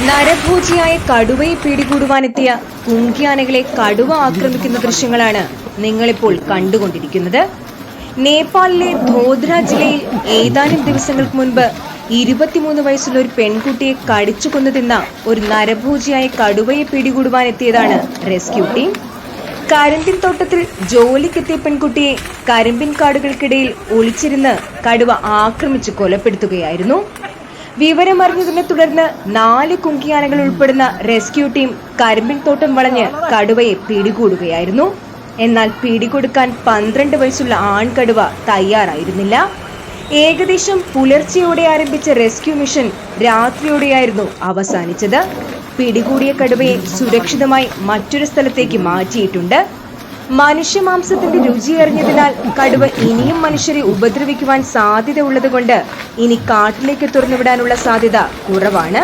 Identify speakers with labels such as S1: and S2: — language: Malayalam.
S1: നരഭോജിയായ കടുവയെ പിടികൂടുവാനെത്തിയ കുങ്കിയാനകളെ കടുവ ആക്രമിക്കുന്ന ദൃശ്യങ്ങളാണ് നിങ്ങളിപ്പോൾ കണ്ടുകൊണ്ടിരിക്കുന്നത്. നേപ്പാളിലെ ധോദ്ര ജില്ലയിൽ ഏതാനും ദിവസങ്ങൾക്ക് മുൻപ് ഇരുപത്തിമൂന്ന് വയസ്സുള്ള ഒരു പെൺകുട്ടിയെ കടിച്ചു കൊന്നു തിന്ന ഒരു നരഭോജിയായ കടുവയെ പിടികൂടുവാനെത്തിയതാണ് റെസ്ക്യൂ ടീം. കരിമ്പിൻ തോട്ടത്തിൽ ജോലിക്കെത്തിയ പെൺകുട്ടിയെ കരിമ്പിൻ കാടുകൾക്കിടയിൽ ഒളിച്ചിരുന്ന് കടുവ ആക്രമിച്ച് കൊലപ്പെടുത്തുകയായിരുന്നു. വിവരമറിഞ്ഞതിനെ തുടർന്ന് നാല് കുങ്കിയാനകൾ ഉൾപ്പെടുന്ന റെസ്ക്യൂ ടീം കരിമ്പിൻ തോട്ടം വളഞ്ഞ് കടുവയെ പിടികൂടുകയായിരുന്നു. എന്നാൽ പിടികൊടുക്കാൻ പന്ത്രണ്ട് വയസ്സുള്ള ആൺകടുവ തയ്യാറായിരുന്നില്ല. ഏകദേശം പുലർച്ചെയോടെ ആരംഭിച്ച റെസ്ക്യൂ മിഷൻ രാത്രിയോടെയായിരുന്നു അവസാനിച്ചത്. പിടികൂടിയ കടുവയെ സുരക്ഷിതമായി മറ്റൊരു സ്ഥലത്തേക്ക് മാറ്റിയിട്ടുണ്ട്. മനുഷ്യമാംസത്തിന്റെ രുചി അറിഞ്ഞതിനാൽ കടുവ ഇനിയും മനുഷ്യരെ ഉപദ്രവിക്കുവാൻ സാധ്യത ഉള്ളതുകൊണ്ട് ഇനി കാട്ടിലേക്ക് തുറന്നുവിടാനുള്ള സാധ്യത കുറവാണ്.